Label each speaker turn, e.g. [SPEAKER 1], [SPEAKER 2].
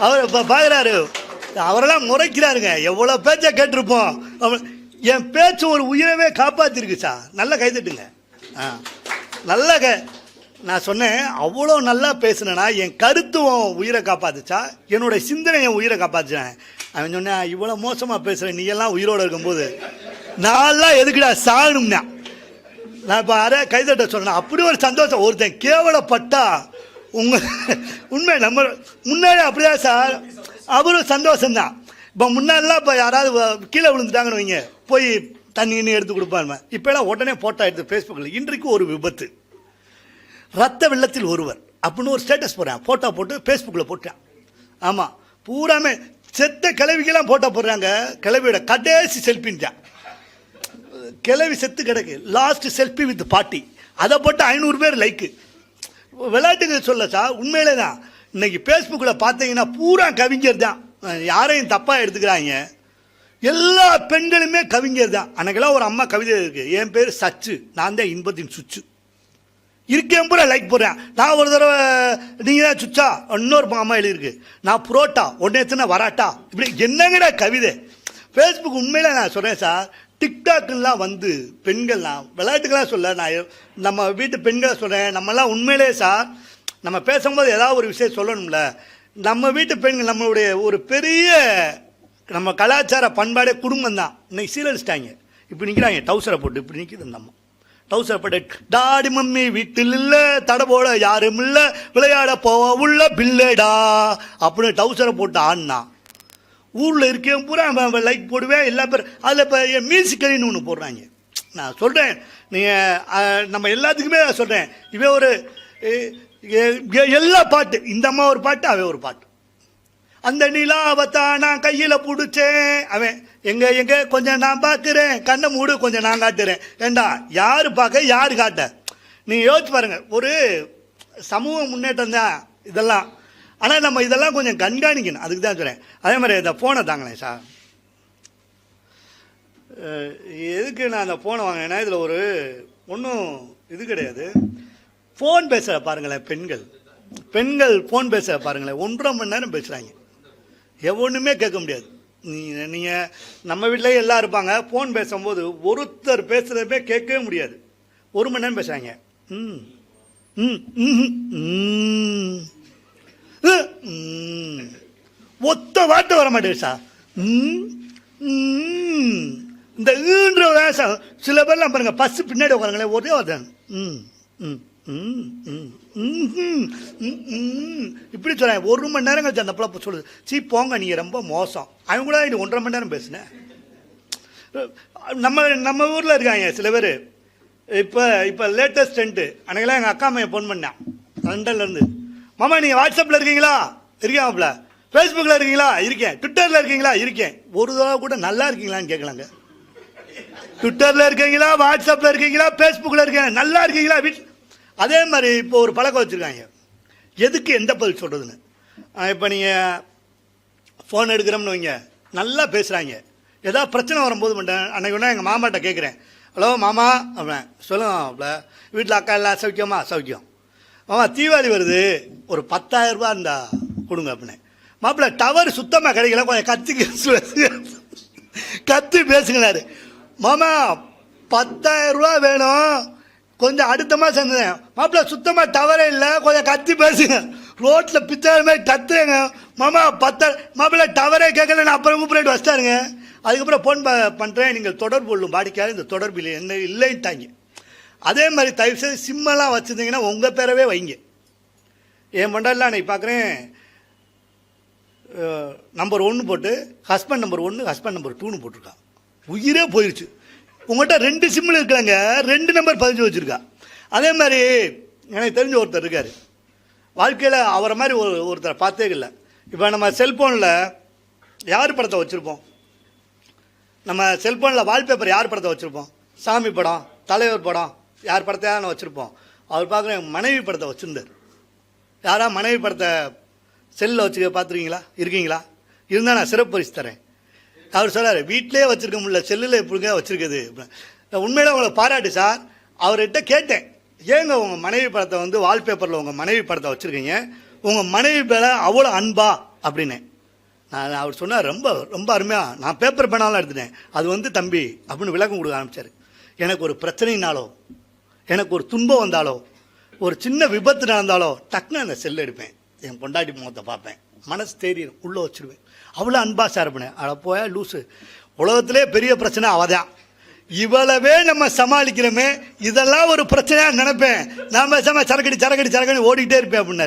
[SPEAKER 1] அவர் இப்போ பார்க்குறாரு அவரெல்லாம் முறைக்கிறாருங்க. எவ்வளோ பேச்சை கேட்டிருப்போம். என் பேச்சு ஒரு உயிரவே காப்பாற்றிருக்கு சார். நல்லா கைதட்டுங்க ஆ. நல்ல க. நான் சொன்னேன் அவ்வளோ நல்லா பேசுனேன்னா என் கருத்துவம் உயிரை காப்பாத்துச்சா? என்னுடைய சிந்தனை என் உயிரை காப்பாத்துச்சேன். அவன் சொன்னேன் இவ்வளோ மோசமாக பேசுகிறேன் நீ எல்லாம் உயிரோடு இருக்கும்போது. நான்லாம் எதுக்குடா சாகணும்னா. நான் இப்போ அரை கைதட்ட சொன்னேன் அப்படி ஒரு சந்தோஷம். ஒருத்தன் கேவலப்பட்டா உங்கள் உண்மை நம்ம முன்னாடி அப்படிதான் சார். அவரும் சந்தோஷம்தான். இப்போ முன்னாடிலாம் இப்போ யாராவது கீழே விழுந்துட்டாங்கன்னு வைங்க. போய் தண்ணி கிண்ணி எடுத்து கொடுப்பாருமே இப்போலாம் உடனே போட்டோ எடுத்து ஃபேஸ்புக்கில் இன்றைக்கு ஒரு விபத்து. ரத்த வெள்ளத்தில் ஒருவர். அப்படின்னு ஒரு ஸ்டேட்டஸ் போடுறேன் ஃபோட்டோ போட்டு ஃபேஸ்புக்கில் போட்டேன் ஆமாம் பூராமே செத்த கிளவிக்கெல்லாம் ஃபோட்டோ போடுறாங்க. கிளவியோட கடைசி செல்ஃபின்ட்டான் கிளவி செத்து கிடக்கு. லாஸ்ட் செல்ஃபி வித் பாட்டி. அதை போட்டு ஐநூறு பேர் லைக்கு விளையாட்டுக்கு சொல்ல சார் உண்மையிலே தான் இன்னைக்கு ஃபேஸ்புக்கில் பார்த்தீங்கன்னா பூரா கவிஞர் தான். யாரையும் தப்பாக எடுத்துக்கிறாங்க. எல்லா பெண்களுமே கவிஞர் தான். அன்னைக்கெல்லாம் ஒரு அம்மா கவிதை இருக்குது என் பேர் சச்சு. நான் தான் இன்பத்தின் சுச்சு. இருக்கேன் பூரா லைக் போடுறேன். நான் ஒரு தடவை நீங்கள் தான் சுச்சா? இன்னொரு அம்மா எழுதியிருக்கு. நான் புரோட்டா. உடனே எத்தனை வராட்டா? இப்படி என்னங்கடா கவிதை? ஃபேஸ்புக் உண்மையில் நான் சொல்கிறேன் சார் டிக்டாக்லாம் வந்து பெண்கள்லாம் விளையாட்டுக்கெல்லாம் சொல்ல நான் நம்ம வீட்டு பெண்களை சொல்கிறேன் நம்மலாம் உண்மையிலே சார் நம்ம பேசும்போது ஏதாவது ஒரு விஷயம் சொல்லணும்ல. நம்ம வீட்டு பெண்கள் நம்மளுடைய ஒரு பெரிய நம்ம கலாச்சார பண்பாடே குடும்பம் தான் இன்னைக்கு சீரழிச்சிட்டாங்க. இப்படி நிற்கிறாங்க டவுசரை போட்டு இப்படி நிற்கிது நம்ம. டவுசர் போட்டு டாடி மம்மி வீட்டில் இல்லை தடை போட யாரும் இல்லை விளையாட போவ உள்ள பில்லடா அப்படின்னு டவுசரை போட்டு ஆடினான் ஊரில் இருக்கேன் பூரா அவன் லைக் போடுவேன் எல்லா பேர். அதில் இப்போ என் மியூசிக்கலின்னு ஒன்று போடுறாங்க. நான் சொல்கிறேன் நீங்கள் நம்ம எல்லாத்துக்குமே நான் சொல்கிறேன் இவன் ஒரு எல்லா பாட்டு. இந்த அம்மா ஒரு பாட்டு அவன் ஒரு பாட்டு. அந்த நிலாவத்தா நான் கையில் பிடிச்சேன். அவன் எங்கே எங்கே கொஞ்சம் நான் பார்க்குறேன் கண்ணை மூடு கொஞ்சம் நான் காட்டுறேன். ஏண்டா யார் பார்க்க யார் காட்ட? நீங்கள் யோசிச்சு பாருங்கள் ஒரு சமூக முன்னேற்றம் தான் இதெல்லாம். ஆனால் நம்ம இதெல்லாம் கொஞ்சம் கண்காணிக்கணும். அதுக்கு தான் சொல்கிறேன் அதே மாதிரி இந்த ஃபோனை தாங்களேன் சார் எதுக்கு நான் அந்த ஃபோனை வாங்கினேன்னா இதில் ஒரு ஒன்றும் இது கிடையாது. ஃபோன் பேசுகிற பாருங்களேன் பெண்கள். பெண்கள் ஃபோன் பேசுகிற பாருங்களேன் ஒன்றரை மணி நேரம் பேசுகிறாங்க எவனுமே கேட்க முடியாது. நீ நீங்கள் நம்ம வீட்டிலேயே எல்லாம் இருப்பாங்க. ஃபோன் பேசும்போது ஒருத்தர் பேசுகிறதே கேட்கவே முடியாது. ஒரு மணி நேரம் பேசுகிறாங்க ம் ம் ம் ம். ஒத்த வார்த்தை வர மாட்டேங்குது சார். ம், இந்த ஈன்ற வேஷம் சில பேர்லாம் பாருங்க பஸ் பின்னாடி உட்காருங்களேன் ஒரே வார்த்தை ம் ம் ம் ம் ம், இப்படி சொல்றேன் ஒரு மணி நேரம் கழிச்சு அந்த பிள்ளை சொல்லுது சீ போங்க நீங்கள் ரொம்ப மோசம். அவங்க கூட இது ஒன்றரை மணி நேரம் பேசினேன். நம்ம நம்ம ஊரில் இருக்காங்க சில பேர். இப்போ இப்போ லேட்டஸ்ட் டென்ட்டு அன்னைக்கெல்லாம் எங்கள் அக்கா அம்மையை ஃபோன் பண்ணேன் லண்டன்லேருந்து மாமா நீங்கள் வாட்ஸ்அப்பில் இருக்கீங்களா? இருக்காமப்ல ஃபேஸ்புக்கில் இருக்கீங்களா? இருக்கேன். ட்விட்டரில் இருக்கீங்களா? இருக்கேன். ஒரு தடவை கூட நல்லா இருக்கீங்களான்னு கேட்கலாங்க ட்விட்டரில் இருக்கீங்களா? வாட்ஸ்அப்பில் இருக்கீங்களா? ஃபேஸ்புக்கில் இருக்கீங்க நல்லா இருக்கீங்களா? வீட் அதே மாதிரி இப்போ ஒரு பழக்கம் வச்சுருக்காங்க. எதுக்கு எந்த பதில் சொல்கிறதுன்னு இப்போ நீங்கள் ஃபோன் எடுக்கிறோம்னு வைங்க. நல்லா பேசுகிறாங்க ஏதாவது பிரச்சனை வரும்போது மட்டும் அன்னைக்கு ஒன்றா எங்கள் மாமாட்ட கேட்குறேன் ஹலோ மாமா அப்படின் சொல்லுங்க வீட்டில் அக்கா எல்லாம் சௌக்கியமா? சௌக்கியம். மாமா தீபாவளி வருது. ஒரு பத்தாயிரம் ரூபா இருந்தா கொடுங்க அப்படின்னு. மாப்பிள்ள டவர் சுத்தமாக கிடைக்கல கொஞ்சம் கத்தி கத்தி பேசுங்களாரு மாமா பத்தாயிரம் ரூபா வேணும். கொஞ்சம் அடுத்த மாதம் இருந்தேன். மாப்பிள்ள சுத்தமாக டவரே இல்லை கொஞ்சம் கத்தி பேசுங்க. ரோட்டில் பித்தாருமே மாதிரி கத்துறேங்க. மாமா பத்த மாப்பிள்ள டவரே கேட்கல நான் அப்புறம் கூப்பிட்டு வச்சிட்டாருங்க. அதுக்கப்புறம் ஃபோன் பண்ணுறேன் நீங்கள் தொடர்பு கொள்ளும் வாடிக்கையாளர் இந்த தொடர்பு இல்லை என்ன இல்லைன்ட்டாங்க. அதே மாதிரி தயவு செய்து சிம்மெல்லாம் வச்சுருந்தீங்கன்னா உங்கள் பேரவே வைங்க. என் மண்டலில் அன்னைக்கு பார்க்குறேன் நம்பர் ஒன்று போட்டு ஹஸ்பண்ட் நம்பர் ஒன்று ஹஸ்பண்ட் நம்பர் டூன்னு போட்டிருக்கா. உயிரே போயிடுச்சு உங்கள்கிட்ட ரெண்டு சிம்மில் இருக்கிறாங்க ரெண்டு நம்பர் பதிஞ்சு வச்சுருக்கா. அதே மாதிரி எனக்கு தெரிஞ்ச ஒருத்தர் இருக்கார். வாழ்க்கையில் அவரை மாதிரி ஒரு ஒருத்தரை பார்த்தே இல்லை. இப்போ நம்ம செல்ஃபோனில் யார் படத்தை வச்சுருப்போம்? நம்ம செல்ஃபோனில் வால்பேப்பர் யார் படத்தை வச்சுருப்போம்? சாமி படம் தலைவர் படம் யார் படத்தையான வச்சுருப்போம். அவர் பார்க்குறேன் மனைவி படத்தை வச்சுருந்தார். யாராக மனைவி படத்தை செல்லில் வச்சுக்க பார்த்துருக்கீங்களா? இருக்கீங்களா? இருந்தால் நான் சிறப்பு பரிசு தரேன். அவர் சொல்கிறார் வீட்டிலே வச்சுருக்க முடியல செல்லில் எப்படிங்க வச்சுருக்குது? அப்படின்னு. உண்மையில உங்களை பாராட்டு சார். அவர்கிட்ட கேட்டேன் ஏங்க உங்கள் மனைவி படத்தை வந்து வால்பேப்பரில் உங்கள் மனைவி படத்தை வச்சுருக்கீங்க? உங்கள் மனைவி பேர அவ்வளோ அன்பா? அப்படின்னு நான் அவர் சொன்னார் ரொம்ப ரொம்ப அருமையாக நான் பேப்பர் பேனாலாம் எடுத்துட்டேன். அது வந்து தம்பி அப்படின்னு விளக்கம் கொடுக்க ஆரம்பித்தார் எனக்கு ஒரு பிரச்சனைனாலோ எனக்கு ஒரு துன்பம் வந்தாலோ ஒரு சின்ன விபத்து நடந்தாலோ டக்குன்னு அந்த செல் எடுப்பேன். என் பொண்டாட்டி முகத்தை பார்ப்பேன். மனசு தெரியும் உள்ளே வச்சிருவேன். அவ்வளோ அன்பாக சார் பண்ணேன் அட போய லூஸு உலகத்திலே பெரிய பிரச்சனை அவதான். இவ்வளவே நம்ம சமாளிக்கிறோமே இதெல்லாம் ஒரு பிரச்சனையாக நினைப்பேன். நான் பேசாமல் சரக்கடி சரக்கடி சரக்கடி ஓடிக்கிட்டே இருப்பேன் அப்படின்னாரு.